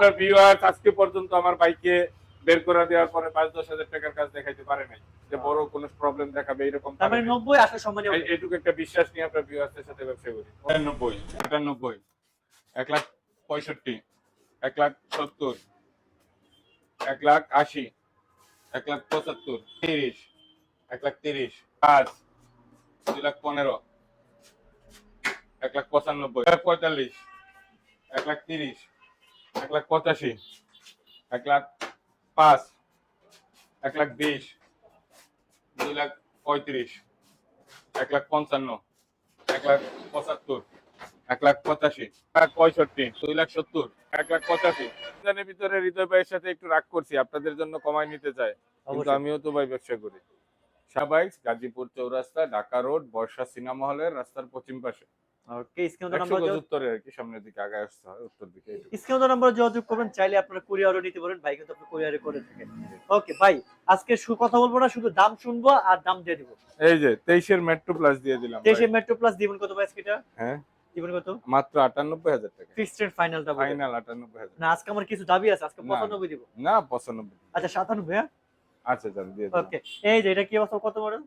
আপনার ভিউয়ার্স আজকে পর্যন্ত আমার বাইকে বের করে দেওয়ার পরে পাঁচ দশ হাজার টাকার কাজ দেখাইতে পারে নাই যে বড় কোনো প্রবলেম দেখাবে এরকম মানে নব্বই হবে। একটা বিশ্বাস নিয়ে আপনার ভিউয়ার্সের সাথে ব্যবসা করি আটানব্বই আটানব্বই এক লাখ পঁয়ষট্টি এক লাখ সত্তর এক লাখ আশি এক লাখ পঁচাত্তর তিরিশ এক লাখ তিরিশ পাঁচ দুই লাখ পনেরো এক লাখ পঁচানব্বই এক লাখ পঁয়তাল্লিশ এক লাখ তিরিশ এক লাখ পঁচাশি এক লাখ পাঁচ এক লাখ বিশ দুই লাখ পঁয়ত্রিশ এক লাখ পঞ্চান্ন এক লাখ পঁচাত্তর এক লাখ পঁচাশি এক লাখ পঁয়ষট্টি দুই লাখ সত্তর এক লাখ পঁচাশি। এর ভিতরে হৃদয় ভাইয়ের সাথে একটু রাগ করছি আপনাদের জন্য কমাই নিতে চাই কিন্তু আমিও তো ভাই ব্যবসা করি। সাবাইক গাজীপুর চৌরাস্তা ঢাকা রোড বর্ষা সিনেমা হলের রাস্তার পশ্চিম পাশে। ওকে স্ক্রিনে নাম্বার গজ উত্তরে আর কি সামনের দিকে আগে আসতে উত্তর দিকে স্ক্রিনে নাম্বার যোগাযোগ করবেন চাইলে আপনারা কুরিয়ারও নিতে পারেন ভাই কিন্তু আপনি কুরিয়ারে করে থাকেন ওকে ভাই আজকে কথা বলব না শুধু দাম শুনব আর দাম দিয়ে দিব। এই যে তেইশের মেট্রো প্লাস দিয়ে দিলাম ভাই। দেশে মেট্রো প্লাস দিবেন কত ভাই এটা? হ্যাঁ। দিবেন কত? মাত্র টাকা। ফিক্সড ফাইনালটা ফাইনাল না আজকে আমার কিছু দাবি আছে আজকে না। পঁচানব্বই দিব। না পঁচানব্বই। আচ্ছা সাতানব্বই হ্যাঁ? আচ্ছা দিয়ে ওকে এই যে এটা কি অবস্থা? কত মডেল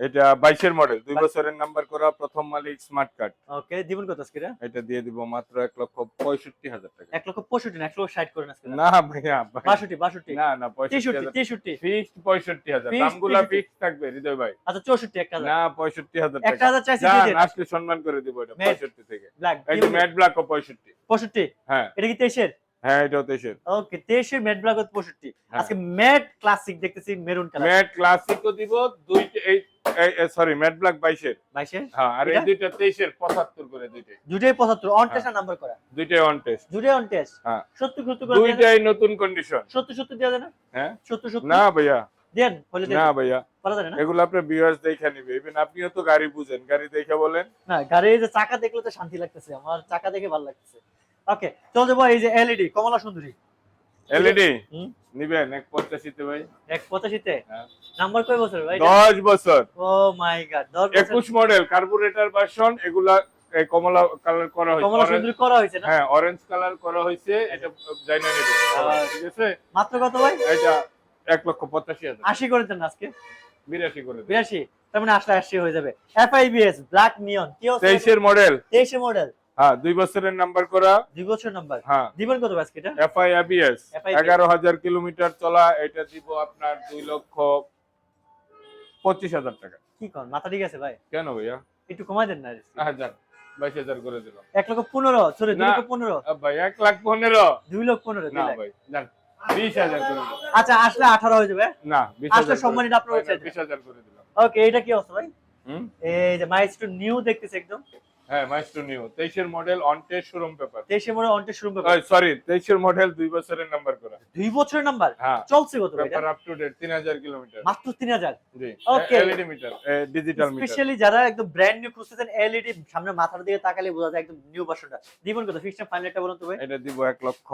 এটা বাইশের মডেল দুই বছরের নাম্বার করা প্রথম মালিক স্মার্ট কার্ড ওকে দিবেন কত আজকে এটা? দিয়ে দিব মাত্র এক লক্ষ পঁয়ষট্টি হাজার টাকা। এক লক্ষ পঁয়ষট্টি না এক লক্ষ ষাট করেন আজকে না ভাইয়া ভাই। বাষট্টি বাষট্টি। না না পঁয়ষট্টি তেষট্টি হাজার। তেষট্টি। ফিক্সড পঁয়ষট্টি হাজার। দামগুলা ফিক্স থাকবে হৃদয় ভাই। আচ্ছা চৌষট্টি একটা না পঁয়ষট্টি হাজার একটা টাকা। হাজার চাইছি যান আসলে সম্মান করে দিব এটা Matte। পঁয়ষট্টি থেকে। ব্ল্যাক এই যে ম্যাট ব্ল্যাক ও পঁয়ষট্টি। পঁয়ষট্টি? হ্যাঁ। এটা কি তেইশের হ্যাঁ এটাও তেইশের ওকে তেইশের ম্যাট ব্ল্যাক পঁয়ষট্টি। হ্যাঁ। আজকে ম্যাট ক্লাসিক দেখতেছি মেরুন কালার ম্যাট ক্লাসিকও দিব দুইটা এই সরি ম্যাট ব্ল্যাক বাইশের। বাইশের? হ্যাঁ আর এই? দুইটা? তেইশের পঁচাত্তর করে দুইটাই দুটোই পঁচাত্তর অন। টেস্ট নাম্বার করা। দুইটাই অন টেস্ট দুটোই অন টেস্ট হ্যাঁ। সত্তর সত্তর করে দুইটাই নতুন কন্ডিশন সত্তর সত্তর দেওয়া যায় না? হ্যাঁ। সত্তর সত্তর? না ভাইয়া। দেন বলে দেন। না ভাইয়া। বলা যায় না এগুলো আপনার ভিউয়ার্স দেখে নিবে। ইভেন আপনিও তো গাড়ি বুঝেন। গাড়ি দেখে বলেন। না গাড়ির যে চাকা দেখলে তো শান্তি লাগতেছে। আমার চাকা দেখে ভালো লাগতেছে। ওকে চল যাব এই যে এলইডি কমলা সুন্দরী। এলইডি নিবেন এক পঞ্চাশিতে ভাই। এক পঁচাশিতে হ্যাঁ। নাম্বার কয় বছর ভাই? দশ বছর। ও মাই গড একুশ মডেল কার্বোরেটর ভার্সন এগুলা কমলা কালার করা কমলা হয়েছে করা হয়েছে না? হ্যাঁ অরেঞ্জ কালার করা হয়েছে এটা জানা নেবে। ঠিক আছে? মাত্র কত ভাই? এটা এক লক্ষ পঁচাশি হাজার। আশি করে দেন আজকে? বিরাশি করে বিরাশি? তার মানে আসলে আশি হয়ে যাবে। এফআইবিএস ব্ল্যাক নিয়ন কি তেইশের মডেল তেইশে মডেল হ্যাঁ দুই বছরের নাম্বার করা। দুই বছর নাম্বার হ্যাঁ। দিবেন কত আজকে এটা? এফআই এগারো হাজার কিলোমিটার চলা এটা দিব আপনার দুই লক্ষ পঁচিশ হাজার টাকা। কি কর মাথা ঠিক আছে ভাই? কেন ভাইয়া? একটু কমাই দেন না হাজার বাইশ হাজার করে দিলাম। এক লক্ষ পনেরো সরি দুই লক্ষ পনেরো। ভাই এক লাখ পনেরো। দুই লক্ষ পনেরো না ভাই বিশ হাজার করে আচ্ছা আসলে আঠারো হয়ে যাবে না আসলে সম্মানিত আপনার। বিশ হাজার করে দিলাম। ওকে এটা কি অবস্থা ভাই? এই যে মাইস্টো নিউ দেখতেছে একদম। হ্যাঁ মাইস্টো নিউ তেইশের model on test showroom paper তেইশে মডেল অনটে শুরু করবে সরি তেইশের মডেল দুই বছরের নাম্বার করা। দুই বছরের নাম্বার হ্যাঁ। চলছে কত পেপার আপ টু ডেট তিন হাজার কিলোমিটার মাত্র তিন হাজার? জি। Okay. LED meter digital meter specially যারা একদম ব্র্যান্ড নিউ খুঁজতেছেন এলইডি সামনে মাথার দিকে তাকালে বোঝা যায় একদম নিউ ভার্সনটা দিবেন কত? ফিক্সড ফাইনাল একটা বলুন তো ভাই। এটা দিব এক লক্ষ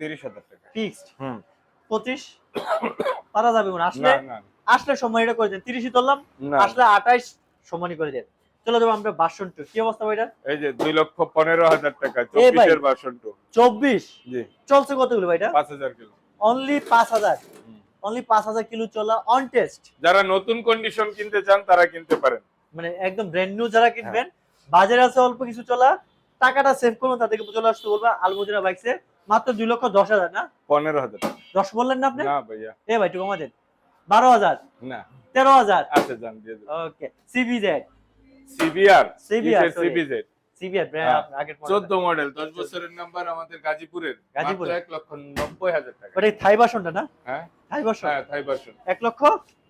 তিরিশ হাজার টাকা। ফিক্সড হুম। পঁচিশ? পারা যাবে। আসলে না না। আসলে সম্মানীটা করে দেন। তিরিশই তুললাম। না। আসলে আঠাইশ সম্মানী করে দেন। চলো যাব আমরা বাসন টু কি অবস্থা ভাইটা এই যে দুই লক্ষ পনেরো হাজার টাকা চব্বিশের ভার্সন টু চব্বিশ? চলছে কতগুলো ভাইটা? পাঁচ হাজার কিলো। অনলি পাঁচ হাজার। অনলি পাঁচ হাজার কিলো চলা অন টেস্ট যারা নতুন কন্ডিশন কিনতে চান তারা কিনতে পারেন। মানে একদম ব্র্যান্ড নিউ যারা কিনবেন। বাজারে আছে অল্প কিছু চলা টাকাটা সেভ করুন তাদেরকে চলে আসতে বলবা আলমদিনা বাইকসে মাত্র দুই লক্ষ দশ হাজার না? পনেরো হাজার। দশ বললেন না আপনি? না ভাইয়া। এ ভাই একটু কমা দেন। বারো হাজার। না। তেরো হাজার। আচ্ছা যান দিয়ে okay CBZ CBR sorry. CBZ CBR. আগের চোদ্দ মডেল দশ বছরের নাম্বার আমাদের গাজীপুরের। গাজীপুরে? গাজীপুর এক লক্ষ নব্বই হাজার টাকা। ওটা থাই বাসনটা না? হ্যাঁ। থাই বাসন? হ্যাঁ থাই ভার্সন এক লক্ষ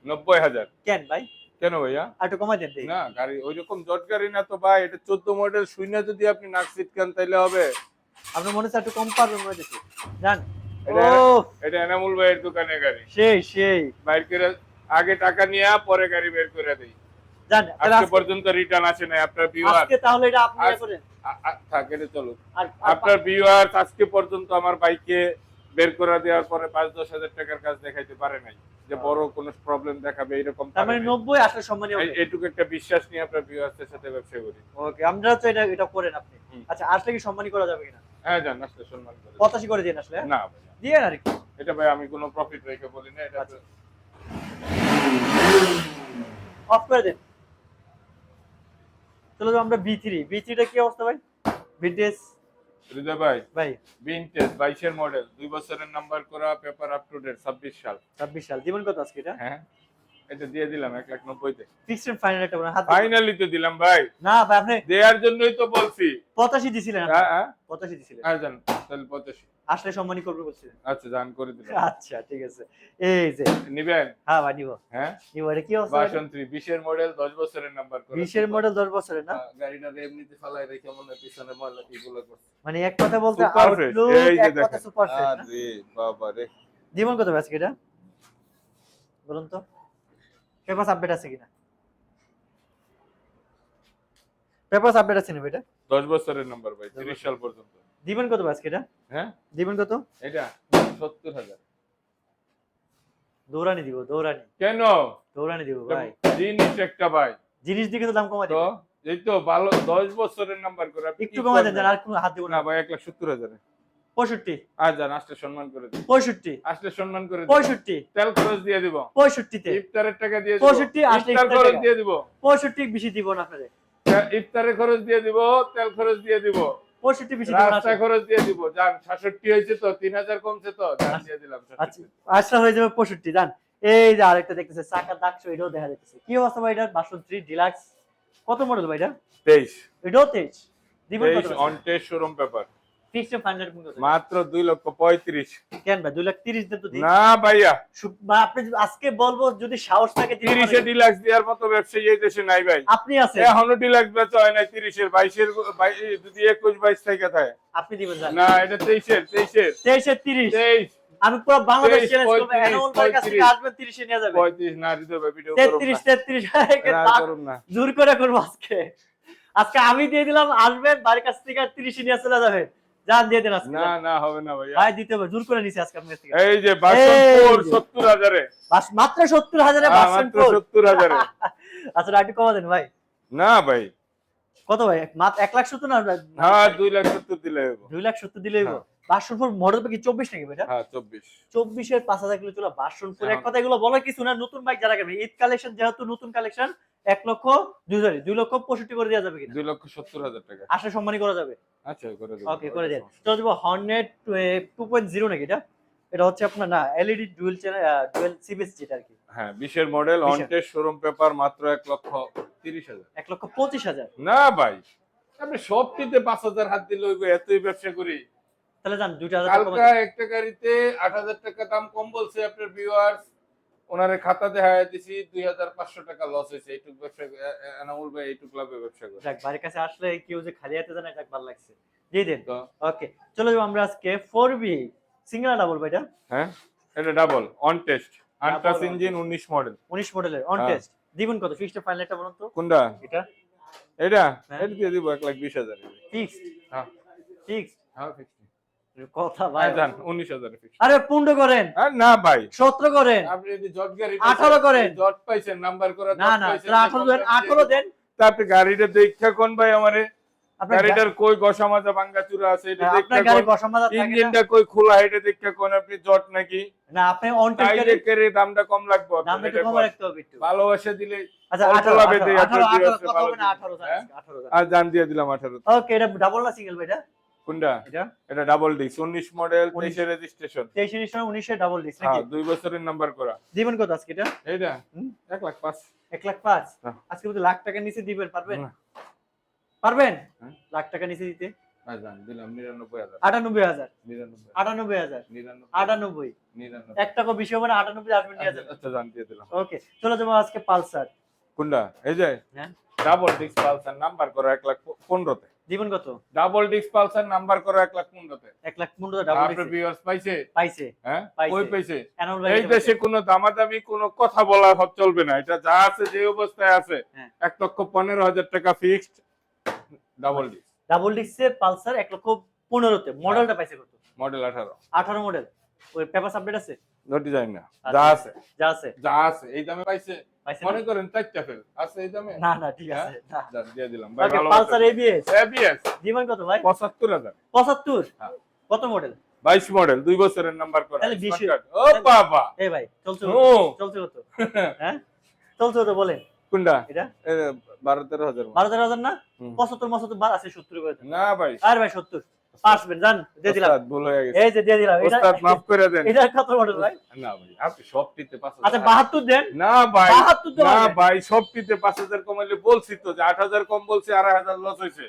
নব্বই হাজার। কেন ভাই? কেন ভাইয়া? একটু কমাই দেন দেখি। না গাড়ি ওই রকম জট গাড়ি না তো ভাই এটা চোদ্দ মডেল শূন্য যদি আপনি নাক সিটকান তাইলে হবে। আপনার মনে হচ্ছে একটু কম পারবেন মনে হচ্ছে জান। এটা- এটা এনামুল ভাইয়ের দোকানে গাড়ি। সেই সেই। বাইর করে আগে টাকা নিয়ে পরে গাড়ি বের করে দেই। আজকে পর্যন্ত রিটার্ন আসে নাই আপনার ভিউয়ার আজকে তাহলে এটা আপনি করেন। থাক এটা চলো আপনার ভিউয়ার আজকে পর্যন্ত আমার বাইকে বের করে দেওয়ার পরে পাঁচ দশ হাজার টাকার কাজ দেখাইতে পারে নাই। যে যে বড় কোনো প্রবলেম দেখাবে এরকম তার মানে। নব্বই আসলে সম্মানীয় এইটুকু একটা বিশ্বাস নিয়ে আপনার ভিউয়ার্সদের সাথে ব্যবসা করি। ওকে আমরা তো এটা এটা করেন আপনি। আচ্ছা আসলে কি সম্মানী করা যাবে কিনা? হ্যাঁ জান আসলে সম্মান করে পঁচাশি করে দিন আসলে হ্যাঁ? না দিয়ে আর কি। এটা ভাই আমি কোনো প্রফিট রেখে বলি না এটা আচ্ছা। অফ করে দেন। চলো তো আমরা বি থ্রি বি থ্রিটা কি অবস্থা ভাই? বিটিএস হৃদয় ভাই ভাই। ভিনটেজ বাইশের মডেল দুই বছরের নাম্বার করা পেপার আপ টু ডেট ছাব্বিশ সাল। ছাব্বিশ সাল। জীবন কত আজকে এটা? হ্যাঁ। এটা দিয়ে দিলাম এক লাখ নব্বইতে ফিক্সড ফাইনাল একটা হাত ফাইনালি তো দিলাম ভাই। না ভাই আপনি দেওয়ার জন্যই তো বলছি। পঁচাশি দিছিলেন। হ্যাঁ হ্যাঁ। পঁচাশি দিছিলেন। হ্যাঁ জান তাহলে পঁচাশি। আসলে সম্মানী করবে বলছিলেন। আচ্ছা জান করে দিলাম। আচ্ছা ঠিক আছে। এই যে নিবেন? হ্যাঁ ভাই নিব। হ্যাঁ? নিব এটা কি অবস্থা? ভাই? বাসন্তী বিশের মডেল দশ বছরের নাম্বার করা বিশের মডেল দশ বছরের না? হ্যাঁ, গাড়িটা এমনিতে ফালাই রেখে মনে পিছনে ময়লা এগুলো করছে। মানে এক কথা বলতে আউটলুক এই যে এক কথা। সুপার ফ্রেশ আরে বাবা রে। জীবন কত আজকে এটা বলুন তো। পেপারস আপডেট আছে কিনা? পেপারস আপডেট আছে না এটা দশ বছরের নাম্বার ভাই তিরিশ সাল পর্যন্ত। দিবেন কত আজকে এটা? হ্যাঁ। দিবেন কত? এটা সত্তর হাজার। দৌড়ানি দিব দৌড়ানি। কেন? দৌড়ানি দিব ভাই। জিনিস একটা ভাই। জিনিস দিকে তো দাম কমাই তো এই তো ভালো দশ বছরের নাম্বার করে একটু কি কমাই দেন আর কোনো হাত দিব না। ভাই এক লাখ সত্তর হাজারে। পঁয়ষট্টি। আর যান আসলে সম্মান করে দিন। পঁয়ষট্টি। আসলে সম্মান করে পঁয়ষট্টি। তেল খরচ দিয়ে দিব। পঁয়ষট্টিতে। ইফতারের টাকা দিয়ে দিব। পঁয়ষট্টি, ইফতার খরচ দিয়ে দিব। পঁয়ষট্টি বেশি দিব না আপনাদের। ইফতারের খরচ দিয়ে দিব তেল খরচ দিয়ে দিব। পঁয়ষট্টি বেশি রাস্তা খরচ দিয়ে দিব। যান সাতষট্টি হয়েছে তো তিন হাজার কমছে তো দিয়ে দিলাম আচ্ছা 66 আচ্ছা হয়ে যাবে পঁয়ষট্টি জান। এই যে আরেকটা দেখতেছে চাকা দাগছো এটাও দেখা যাচ্ছে। কি অবস্থা ভাই এটা ডিলাক্স কত মডেল ভাই এটা? তেইশ। এটাও তেইশ। দিবেন কত অন টেস্ট শোরুম পেপার মাত্র দুই লক্ষ পঁয়ত্রিশ। কেন ভাই দুই লাখ তিরিশ তো না ভাইয়া। আপনি আজকে বলব যদি সাহস থাকে তিরিশে ডিলাক্স দেওয়ার মতো ব্যবসায়ী এই দেশে নাই ভাই। আপনি আছেন। এখনও ডিলাক্স বেচা হয় নাই তিরিশের বাইশের যদি একুশ বাইশ থেকে থাকে। আপনি দিবেন না এটা তেইশের তেইশের। তেইশে তিরিশ। তেইশ। আমি পুরো বাংলাদেশ চ্যালেঞ্জ করব। কাছ নিয়ে যাবে না ভিডিও জোর করে করব আজকে। আজকে আমি দিয়ে দিলাম আসবেন বাড়ির কাছ থেকে তিরিশে নিয়ে চলে যাবে যান দিয়ে দেন আজকে। না না হবে না ভাই ভাই দিতে হবে জোর করে নিছি আজকে আপনার থেকে। এই যে এই যে। সত্তর হাজারে। বাস- মাত্র সত্তর হাজারে হ্যাঁ, বাসন মাত্র সত্তর এ আচ্ছা একটু কমা দেন ভাই। না ভাই। কত ভাই? মাত্র এক লাখ সত্তর না হ্যাঁ দুই লাখ সত্তর দিলে হইবো। দুই লাখ সত্তর দিলেই হ্যাঁ। বাসনপুর মডেল কি চব্বিশ নাকি এটা? হ্যাঁ চব্বিশ। চব্বিশের পাঁচ হাজার কিলো চলো বাসনপুর এক হ্যাঁ। কথা এগুলো বলার কিছু না নতুন বাইক যারা কেন ঈদ কালেকশন যেহেতু নতুন কালেকশন এক লক্ষ দুই হাজার দুই লক্ষ পঁয়ষট্টি করে দেওয়া যাবে কিনা? দুই লক্ষ সত্তর হাজার টাকা। আসলে সম্মানই করা যাবে। আচ্ছা করে দেবো। ওকে করে দেন। চলো হর্নেট টু পয়েন্ট জিরো নাকি এটা? এটা হচ্ছে আপনার না LED dual channel dual CBS যেটা আর কি। হ্যাঁ বিশের মডেল অন শোরুম পেপার মাত্র এক লক্ষ তিরিশ হাজার। এক লক্ষ পঁচিশ হাজার। না ভাই আপনি সবটিতে পাঁচ হাজার হাত দিলে এতই ব্যবসা করি। তাহলে যান দুইটা কালকা একটা গাড়িতে আট হাজার টাকা দাম কম বলছে আপনার ভিউয়ার্স ওনারে খাতা দেখা দিছি দুই হাজার পাঁচশো টাকা লস হয়েছে। এইটুক ব্যবসা এনামুল ভাই এইটুক লাভে ব্যবসা করে। যাক বাড়ির কাছে আসলে কেউ যে খালি হাতে জানে যাক ভালো লাগছে। দিয়ে দেন। ওকে চলো যাব আমরা আজকে ফোর বি সিঙ্গেল ডাবল ভাই এটা? হ্যাঁ এটা double on test untouched engine উনিশ মডেল উনিশ মডেলের অন। টেস্ট দিবেন কত? ফিক্সড ফাইনাল একটা বলুন তো। কোনটা? এটা? এটা? হ্যাঁ। এটা দিয়ে দিব এক লাখ বিশ হাজার ফিক্সড হ্যাঁ। ফিক্সড হ্যাঁ ফিক্সড কথা ভাই জান উনিশ হাজার আরে পুন্ড করেন। না ভাই। সতেরো করেন। আপনি যদি জট গাড়ি 18 করেন। জট পাইছেন নাম্বার করা না না আঠারো দেন আঠারো দেন। তা আপনি গাড়িটা দেখা কোন ভাই আমারে? গাড়িটার কই আছে এটা দেখা গাড়ি? ইঞ্জিনটা খোলা এটা দেখা কোন? আপনি জট নাকি? না আপনি অন দামটা কম লাগবে আপনার, দামটা কম রাখতে হবে একটু। ভালোবাসা দিলে আচ্ছা আঠারো আঠারো আঠারো আঠারো। আঠারো হ্যাঁ? আঠারো আর দাম দিয়ে দিলাম আঠারো। ওকে এটা ডাবল না সিঙ্গেল ভাই এটা? কোনটা? এটা? এটা ডাবল ডিস্ক উনিশ মডেল উনিশ। তেইশে রেজিস্ট্রেশন তেইশে সময় উনিশে ডাবল ডিস্ক হ্যাঁ নাকি দুই বছরের নাম্বার করা। দিবেন কত আজকে এটা? এইটা? হুম? এক লাখ পাঁচ। এক লাখ পাঁচ? হ্যাঁ। আজকে বলতে লাখ টাকা নিচে দিবেন পারবেন? পারবেন? হ্যাঁ। লাখ টাকা নিচে দিতে? আজকে পালসার। কোনটা? এই যে? হ্যাঁ। ডাবল ডিস্ক পালসার নাম্বার করা এক লাখ পনেরোতে। দিবেন কত? ডাবল ডিস্ক পালসার নাম্বার করা এক লাখ পনেরোতে। এক লাখ পনেরো ডাবল আপনার ভিউয়ার্স পাইছে? পাইছে। হ্যাঁ। কই পাইছে? এই দেশে কোনো দামাদামি কোনো কথা বলা চলবে না। এটা যা আছে যে অবস্থায় আছে হ্যাঁ। এক লক্ষ পনেরো হাজার টাকা ফিক্সড ডাবল ডিস্ক ডাবল ডিস্কের পালসার এক লক্ষ পনেরোতে। মডেলটা পাইছে কত? মডেল আঠারো। আঠারো মডেল ওই পেপার আপডেট আছে? নোটিস জানি না। আচ্ছা, যা আছে। যা আছে। যা আছে এই দামে পাইছে। মনে করেন চারটা ফেল আছে এই দামে? না না ঠিক আছে হ্যাঁ? দিয়ে দিলাম। ভাই ভালো পালসার এবিএস এবিএস জীবন কত ভাই? 75000 75 হ্যাঁ। কত মডেল 22 মডেল দুই বছরের নাম্বার করা। তাহলে 20 ও বাবা! এ ভাই চলছে চলছে কত? হ্যাঁ? চলছে কত বলেন। কোনটা? এটা? 12 13000 12 13000 না? 75 75 বার আছে 70 করে। না ভাই। আর ভাই 70 আসবেন জান দিয়ে দিলাম। ভুল হয়ে গেছে। এই যে দিয়ে দিলাম এটা মাফ করে দেন। এটা কত মডেল ভাই? না ভাই আপনি সবটিতে 5000 আচ্ছা 72 দেন। না ভাই 72 দেন না ভাই সবটিতে 5000 কমাইলে বলছি তো যে 8000 কম বলছি হাজার লস হয়েছে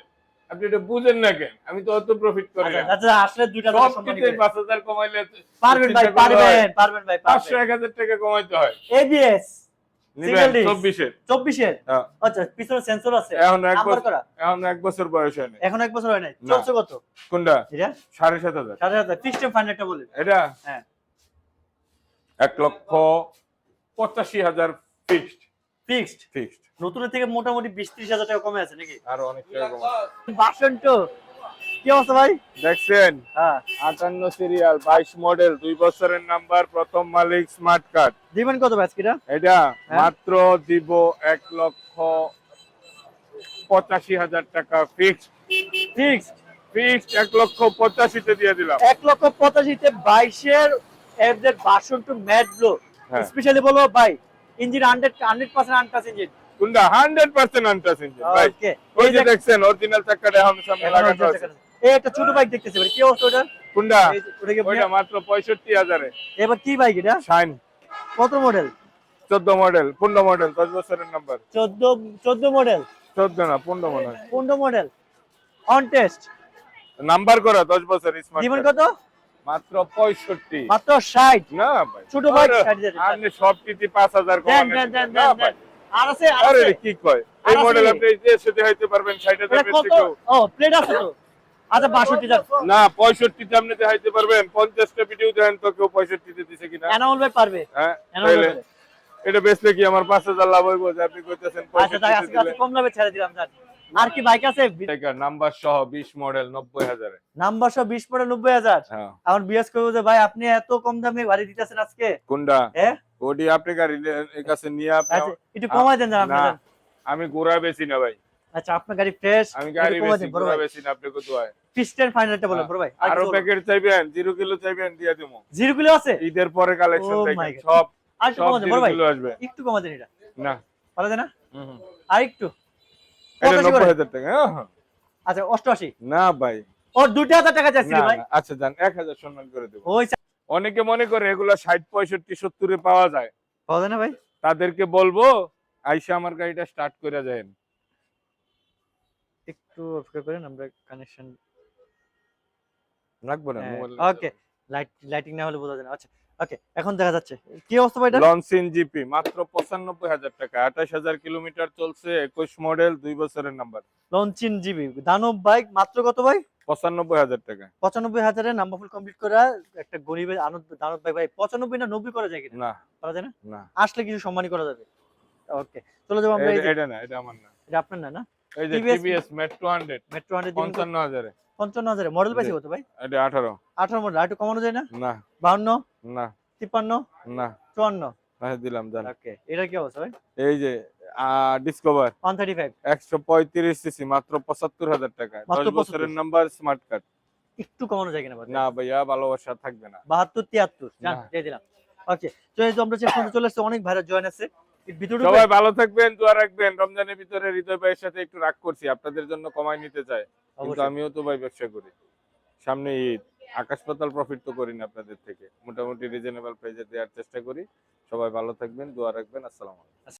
আপনি এটা বুঝেন না কেন? আমি তো অত প্রফিট করি আচ্ছা, আচ্ছা আসলে দুইটা সবটিতে 5000 কমাইলে পারবেন ভাই পারবেন পারবেন ভাই এক হাজার টাকা কমাইতে হয়। এবিএস আচ্ছা পিছনে সেন্সর আছে। এখন এক বছর এখন এক বছর বয়স হয়নি। এখন এক বছর হয় নাই চলছে কত? কোনটা? এটা? সাড়ে সাত হাজার। সাড়ে হাজার। ফাইন বলেন এটা? হ্যাঁ। এক লক্ষ পঁচাশি হাজার ফিক্সড ফিক্সড ফিক্সড নতুনের থেকে মোটামুটি বিশ ত্রিশ হাজার টাকা কমে আছে নাকি? আরও অনেক টাকা কমানো। বাসন তো কি অবস্থা ভাই? দেখছেন? হ্যাঁ। আটান্ন সিরিয়াল বাইশ মডেল দুই বছরের নাম্বার প্রথম মালিক স্মার্ট কার্ড দিবেন কত ভাই আজকেটা? এটা হ্যাঁ। মাত্র দিব এক লক্ষ পঁচাশি হাজার টাকা ফিক্সড ফিক্সড ফিক্সড এক লক্ষ পঁচাশিতে দিয়ে দিলাম। এক লক্ষ পঁচাশিতে বাইশের এফজেড বাসন টু ম্যাট ব্লো। স্পেশালি বলো ভাই engine hundred hundred percent untouched engine কোনটা? হান্ড্রেড পার্সেন্ট আনটাস ইঞ্জিন ভাই। ওই যে দেখছেন অরিজিনাল চাকাটা এখন সামনে লাগানো আছে। একটা ছোট বাইক দেখতেছি ভাই কি অবস্থা ওটা? কোনটা ওটা মাত্র পঁয়ষট্টি হাজারে। এবার কি বাইক এটা? শাইন কত মডেল চোদ্দ মডেল পনেরো মডেল দশ বছরের নাম্বার চোদ্দ চোদ্দ মডেল চোদ্দ না পনেরো মনে হয় পনেরো মডেল অন টেস্ট নাম্বার করা দশ বছর স্মার্ট জীবন কত? মাত্র পঁয়ষট্টি। মাত্র ষাট? না ভাই। ছোট বাইক আরে, আপনি সব দেন না ভাই। আর আছে আর কি কয়? এই মডেল আপনি যে সাথে হইতে পারবেন ষাট হাজার এটা কত? ও প্লেট আছে তো। আচ্ছা না আপনি দেখাইতে পারবেন। পঞ্চাশটা ভিডিও দেন তো কেউ পঁয়ষট্টিতে দিছে কিনা? এনামল ভাই পারবে। হ্যাঁ এটা বেচলে কি আমার পাঁচ হাজার লাভ হইব? যে আপনি কইতেছেন আচ্ছা তাই আজকে আজকে কম লাভে ছেড়ে দিলাম স্যার আর কি বাইক আছে? নাম্বার সহ মডেল নাম্বার হ্যাঁ। আমার বিএস যে ভাই আপনি এত কম দামে গাড়ি দিতেছেন আজকে? কোনটা? হ্যাঁ? ওডি আপনি গাড়ি লে- এর কাছে নিয়ে আপনি আচ্ছা একটু কমাই দেন জান আপনি না আমি গোড়া বেশি না ভাই। আচ্ছা আপনার গাড়ি ফ্রেশ আমি গাড়ি বেশি বড় ভাই। বেশি না আপনি কত হয় ফিস্টের ফাইনালটা বলেন বড় ভাই। আর প্যাকেট চাইবেন জিরো কিলো চাইবেন দিয়ে দেবো জিরো কিলো আছে? ঈদের পরে কালেকশন Oh দেখেন সব আর সব দেন বড় ভাই। একটু কমাই দেন এটা। না। পারা যায় না? হুম। আর একটু। এটা পঁচাশি নব্বই করে। হাজার টাকা হ্যাঁ, হ্যাঁ। আচ্ছা অষ্টআশি। না ভাই। ও দুটো হাজার টাকা চাইছি না, ভাই? আচ্ছা যান এক হাজার সম্মান করে দেব। ওই অনেকে মনে করে এগুলো ষাট পঁয়ষট্টি সত্তরে পাওয়া যায়। পাওয়া যায় না ভাই? তাদেরকে বলব আইসা আমার গাড়িটা স্টার্ট করে যায় একটু অপেক্ষা করেন আমরা কানেকশন রাখব না ওকে লাইট লাইটিং না হলে বোঝা যায় না। আচ্ছা ওকে এখন দেখা যাচ্ছে। কি অবস্থা ভাই এটা লঞ্চিন জিপি মাত্র পঁচানব্বই হাজার টাকা আঠাশ হাজার কিলোমিটার চলছে একুশ মডেল দুই বছরের নাম্বার লঞ্চিন জিবি দানব বাইক মাত্র কত ভাই? পঁচানব্বই হাজার টাকা। পঁচানব্বই হাজারে নাম্বার ফুল কমপ্লিট করা একটা গরিবের আনন্দ দানব বাইক ভাই পঁচানব্বই না নব্বই করা যায় কিনা? না। করা যায় না? আসলে কিছু সম্মানই করা যাবে। ওকে চলে যাব আমরা এটা- এটা না এটা আমার না। এটা আপনার না না? এই যে TVS Metro hundred Metro hundred পঞ্চান্ন হাজারে। পঞ্চান্ন হাজারে। মডেল পাইছে কত ভাই? এটা আঠারো। আঠারো মডেল আর একটু কমানো যায় না? না। বাহান্ন? না। তিপ্পান্ন? না। চুয়ান্ন? হ্যাঁ দিলাম জান। ওকে। এটা কি অবস্থা ভাই? এই যে ডিসকভার ওয়ান থার্টি ফাইভ একশো পঁয়ত্রিশ সিসি মাত্র পঁচাত্তর হাজার টাকা। মাত্র দশ বছরের নাম্বার স্মার্ট কার্ড একটু কমানো যায় কিনা না ভাইয়া ভালোবাসা থাকবে না। বাহাত্তর তিয়াত্তর। জান দিয়ে দিলাম। ওকে তো এই যে আমরা শেষ পর্যন্ত চলে এসেছি অনেক ভাইরা জয়েন আছে। সবাই ভালো থাকবেন দোয়া রাখবেন। রমজানের ভিতরে হৃদয় ভাইয়ের সাথে একটু রাগ করছি আপনাদের জন্য কমাই নিতে চাই কিন্তু আমিও তো ভাই ব্যবসা করি। সামনে ঈদ আকাশ পাতাল প্রফিট তো করি না আপনাদের থেকে। মোটামুটি রিজনেবল প্রাইজে দেওয়ার চেষ্টা করি। সবাই ভালো থাকবেন দোয়া রাখবেন। আসসালাম আলাইকুম।